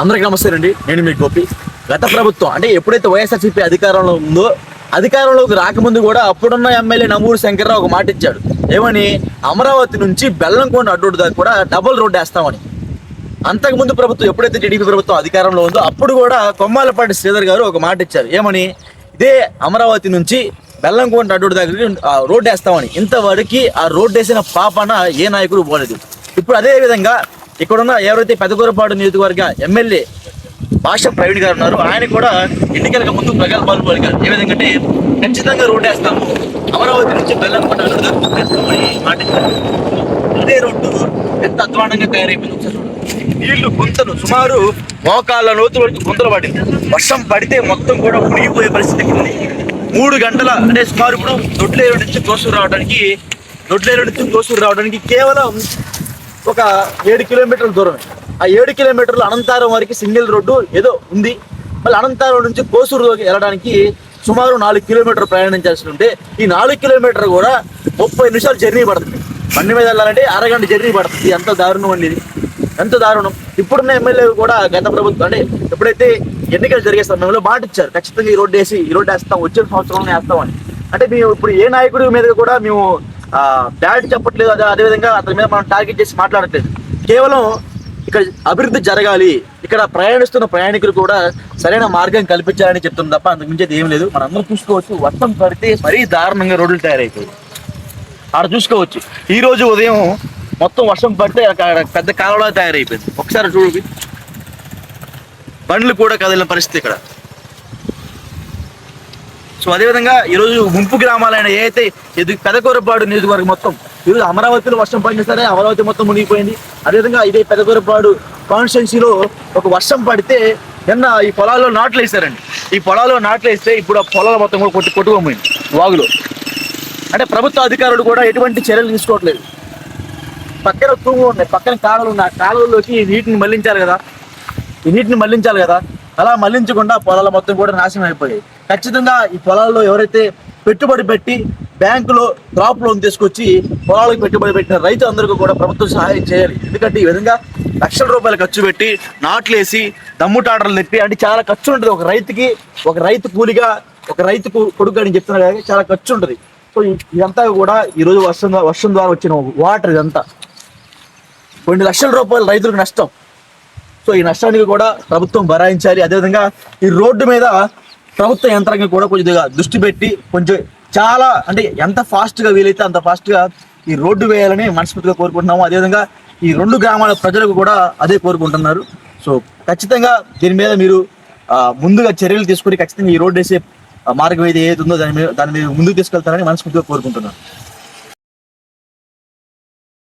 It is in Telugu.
అందరికీ నమస్తే అండి. నేను మీ గోపి. గత ప్రభుత్వం అంటే ఎప్పుడైతే వైఎస్ఆర్సీపీ అధికారంలో ఉందో అధికారంలోకి రాకముందు కూడా అప్పుడున్న ఎమ్మెల్యే నమ్మూరు శంకర్రావు ఒక మాట ఇచ్చాడు. ఏమని? అమరావతి నుంచి బెల్లంకొండ అడ్డోడు దాకా కూడా డబుల్ రోడ్డు వేస్తామని. అంతకుముందు ప్రభుత్వం ఎప్పుడైతే టీడీపీ ప్రభుత్వం అధికారంలో ఉందో అప్పుడు కూడా కొమ్మాలపాటి శ్రీధర్ గారు ఒక మాట ఇచ్చారు. ఏమని? ఇదే అమరావతి నుంచి బెల్లంకొండ అడ్డోడు దగ్గరికి ఆ రోడ్డు వేస్తామని. ఇంతవరకు ఆ రోడ్డు వేసిన పాపన ఏ నాయకుడు పోలేదు. ఇప్పుడు అదే విధంగా ఇక్కడున్న ఎవరైతే పెదకూరపాడు నియోజకవర్గ ఎమ్మెల్యే భాష ప్రవీణ్ గారు ఉన్నారు ఆయన కూడా ఎన్నికలకు ముందు ప్రగల్భాలు పలికారు ఏ విధంగా అంటే ఖచ్చితంగా రోడ్డు వేస్తాము అమరావతి నుంచి బెల్లంకొండ రోడ్డు మాట అదే రోడ్డు ఎంత అధ్వానంగా తయారైపోయింది ఒకసారి నీళ్ళు గుంతలు సుమారు మోకాళ్ళ లోతు వరకు గుంతలు పడింది. వర్షం పడితే మొత్తం కూడా మునిగిపోయే పరిస్థితి ఉంది. మూడు గంటల అంటే సుమారు ఇప్పుడు దొడ్లేరు నుంచి దోసూరు రావడానికి దొడ్లేరు నుంచి దోసూరు రావడానికి కేవలం ఒక ఏడు కిలోమీటర్ల దూరం ఆ ఏడు కిలోమీటర్లు అనంతారం వరకు సింగిల్ రోడ్డు ఏదో ఉంది. మళ్ళీ అనంతారం నుంచి కోసూరులోకి వెళ్ళడానికి సుమారు నాలుగు కిలోమీటర్ ప్రయాణించాల్సి ఉంటే ఈ నాలుగు కిలోమీటర్ కూడా ముప్పై నిమిషాలు జర్నీ పడుతుంది. బండి మీద వెళ్ళాలంటే అరగంట జర్నీ పడుతుంది. ఎంత దారుణం అండి ఇది. ఎంత దారుణం. ఇప్పుడున్న ఎమ్మెల్యే కూడా గత ప్రభుత్వం అంటే ఎప్పుడైతే ఎన్నికలు జరిగే సమయంలో మాట ఇచ్చారు ఖచ్చితంగా ఈ రోడ్డు వేసి ఈ రోడ్డు వేస్తాం వచ్చే సంవత్సరంలో వేస్తామని. అంటే మేము ఇప్పుడు ఏ నాయకుడి మీద కూడా మేము బ్యాడ్ చెప్పట్లేదు అదే అదేవిధంగా అతని మీద మనం టార్గెట్ చేసి మాట్లాడట్లేదు. కేవలం ఇక్కడ అభివృద్ధి జరగాలి ఇక్కడ ప్రయాణిస్తున్న ప్రయాణికులు కూడా సరైన మార్గం కల్పించాలని చెప్తుంది తప్ప అంతకుమించి ఏం లేదు. మనం అందరూ చూసుకోవచ్చు వర్షం పడితే మరీ దారుణంగా రోడ్లు తయారైపోయి ఆడ చూసుకోవచ్చు. ఈ రోజు ఉదయం మొత్తం వర్షం పడితే అక్కడ పెద్ద కాలువలా తయారైపోయింది. ఒకసారి చూడు. బండ్లు కూడా కదిలిన పరిస్థితి ఇక్కడ. సో అదేవిధంగా ఈరోజు ముంపు గ్రామాలైన ఏ ఎదు పెదకూరపాడు నియోజకవర్గం మొత్తం ఈరోజు అమరావతిలో వర్షం పడినా సరే అమరావతి మొత్తం మునిగిపోయింది. అదేవిధంగా ఇదే పెదకూరపాడు కాన్స్టిట్యున్సీలో ఒక వర్షం పడితే నిన్న ఈ పొలాల్లో నాట్లు వేసారండి ఈ పొలాల్లో నాట్లు వేస్తే ఇప్పుడు ఆ పొలాలు మొత్తం కూడా కొట్టు కొట్టుకోమైంది వాగులో. అంటే ప్రభుత్వ అధికారులు కూడా ఎటువంటి చర్యలు తీసుకోవట్లేదు. పక్కన తూము ఉన్నాయి పక్కన కాలువలు ఉన్నాయి. ఆ ఈ నీటిని మళ్ళించాలి కదా. ఈ నీటిని మళ్ళించాలి కదా. అలా మళ్ళించకుండా పొలాలు మొత్తం కూడా నాశనం అయిపోయాయి. ఖచ్చితంగా ఈ పొలాల్లో ఎవరైతే పెట్టుబడి పెట్టి బ్యాంకులో క్రాప్ లోన్ తీసుకొచ్చి పొలాలకు పెట్టుబడి పెట్టిన రైతు అందరికీ కూడా ప్రభుత్వం సహాయం చేయాలి. ఎందుకంటే ఈ విధంగా లక్షల రూపాయలు ఖర్చు పెట్టి నాట్లేసి దమ్ముటాటలు తెప్పి అంటే చాలా ఖర్చు ఉంటుంది. ఒక రైతుకి ఒక రైతు కూలిగా ఒక రైతుకు కొడుకు అని చెప్తున్నారు కానీ చాలా ఖర్చు ఉంటుంది. సో ఇదంతా కూడా ఈరోజు వర్షం ద్వారా వర్షం ద్వారా వచ్చిన వాటర్ ఇదంతా. కొన్ని లక్షల రూపాయలు రైతులకు నష్టం. సో ఈ నష్టానికి కూడా ప్రభుత్వం భరాయించాలి అదేవిధంగా ఈ రోడ్డు మీద ప్రభుత్వ యంత్రాంగం కూడా కొద్దిగా దృష్టి పెట్టి కొంచెం చాలా అంటే ఎంత ఫాస్ట్గా వీలైతే అంత ఫాస్ట్గా ఈ రోడ్డు వేయాలని మనస్ఫూర్తిగా కోరుకుంటున్నాము. అదేవిధంగా ఈ రెండు గ్రామాల ప్రజలకు కూడా అదే కోరుకుంటున్నారు. సో ఖచ్చితంగా దీని మీద మీరు ముందుగా చర్యలు తీసుకుని ఖచ్చితంగా ఈ రోడ్డు వేసే మార్గం ఏది ఏది ఉందో దాని మీద దాని మీద ముందుకు తీసుకెళ్తారని మనస్ఫూర్తిగా కోరుకుంటున్నాను.